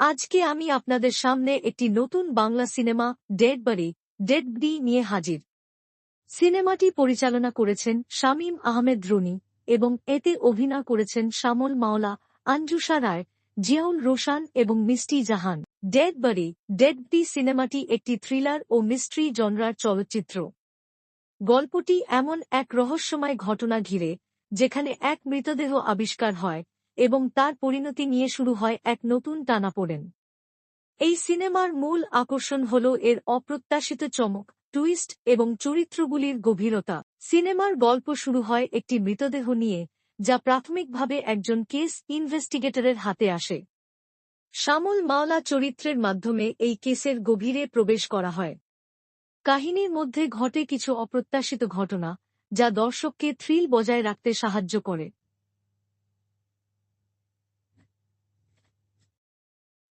আজকে আমি আপনাদের সামনে একটি নতুন বাংলা সিনেমা ডেড বাড়ি ডেড বডি নিয়ে হাজির। সিনেমাটি পরিচালনা করেছেন শামীম আহমেদ রুনি এবং এতে অভিনয় করেছেন শ্যামল মাওলা, আঞ্জুষা রায়, জিয়াউল রোশান এবং মিষ্টি জাহান। ডেড বাড়ি ডেড বডি সিনেমাটি একটি থ্রিলার ও মিস্ট্রি জনরার চলচ্চিত্র। গল্পটি এমন এক রহস্যময় ঘটনা ঘিরে, যেখানে এক মৃতদেহ আবিষ্কার হয় এবং তার পরিণতি নিয়ে শুরু হয় এক নতুন টানাপোড়েন এই সিনেমার মূল আকর্ষণ হল এর অপ্রত্যাশিত চমক, টুইস্ট এবং চরিত্রগুলির গভীরতা। সিনেমার গল্প শুরু হয় একটি মৃতদেহ নিয়ে, যা প্রাথমিকভাবে একজন কেস ইনভেস্টিগেটরের হাতে আসে। শ্যামল মাওলা চরিত্রের মাধ্যমে এই কেসের গভীরে প্রবেশ করা হয়। কাহিনীর মধ্যে ঘটে কিছু অপ্রত্যাশিত ঘটনা, যা দর্শককে থ্রিল বজায় রাখতে সাহায্য করে।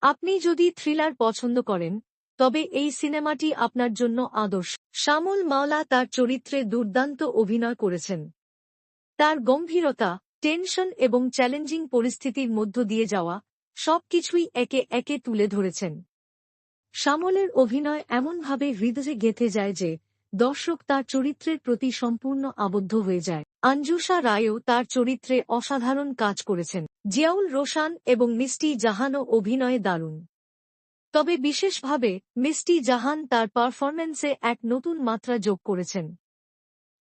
আপনি যদি থ্রিলার পছন্দ করেন, তবে এই সিনেমাটি আপনার জন্য আদর্শ। শ্যামল মাওলা তার চরিত্রে দুর্দান্ত অভিনয় করেছেন। তার গম্ভীরতা, টেনশন এবং চ্যালেঞ্জিং পরিস্থিতির মধ্য দিয়ে যাওয়া সবকিছুই একে একে তুলে ধরেছেন। শ্যামলের অভিনয় এমনভাবে হৃদয়ে গেঁথে যায় যে দর্শক তার চরিত্রের প্রতি সম্পূর্ণ আবদ্ধ হয়ে যায়। আঞ্জুষা রায়ও তার চরিত্রে অসাধারণ কাজ করেছেন। জিয়াউল রোশান এবং মিষ্টি জাহানও অভিনয়ে দারুণ। তবে বিশেষভাবে, মিষ্টি জাহান তার পারফরম্যান্সে এক নতুন মাত্রা যোগ করেছেন।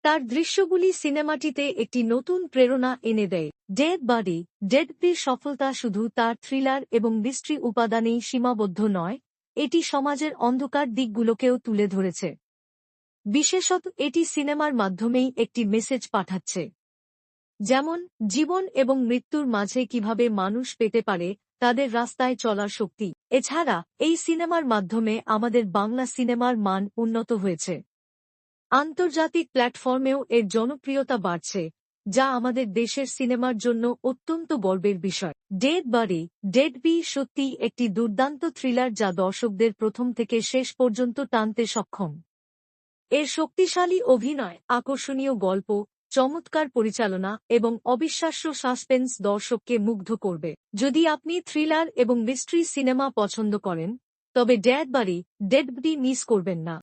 তার দৃশ্যগুলি সিনেমাটিতে একটি নতুন প্রেরণা এনে দেয়। ডেড বাডি ডেড ডেডপির সফলতা শুধু তার থ্রিলার এবং মিস্ট্রি উপাদানেই সীমাবদ্ধ নয়, এটি সমাজের অন্ধকার দিকগুলোকেও তুলে ধরেছে। বিশেষত এটি সিনেমার মাধ্যমেই একটি মেসেজ পাঠাচ্ছে। যেমন, জীবন এবং মৃত্যুর মাঝে কীভাবে মানুষ পেতে পারে, তাদের রাস্তায় চলার শক্তি। এছাড়া, এই সিনেমার মাধ্যমে আমাদের বাংলা সিনেমার মান উন্নত হয়েছে। আন্তর্জাতিক প্ল্যাটফর্মেও এর জনপ্রিয়তা বাড়ছে, যা আমাদের দেশের সিনেমার জন্য অত্যন্ত গর্বের বিষয়। ডেড বাড়ি, ডেড বি সত্যি একটি দুর্দান্ত থ্রিলার যা দর্শকদের প্রথম থেকে শেষ পর্যন্ত টানতে সক্ষম। এর শক্তিশালী অভিনয়, আকর্ষণীয় গল্প, চমৎকার পরিচালনা এবং অবিশ্বাস্য সাসপেন্স দর্শককে মুগ্ধ করবে। যদি আপনি থ্রিলার এবং মিস্ট্রি সিনেমা পছন্দ করেন, তবে ড্যাড বাড়ি, ডেড মিস করবেন না।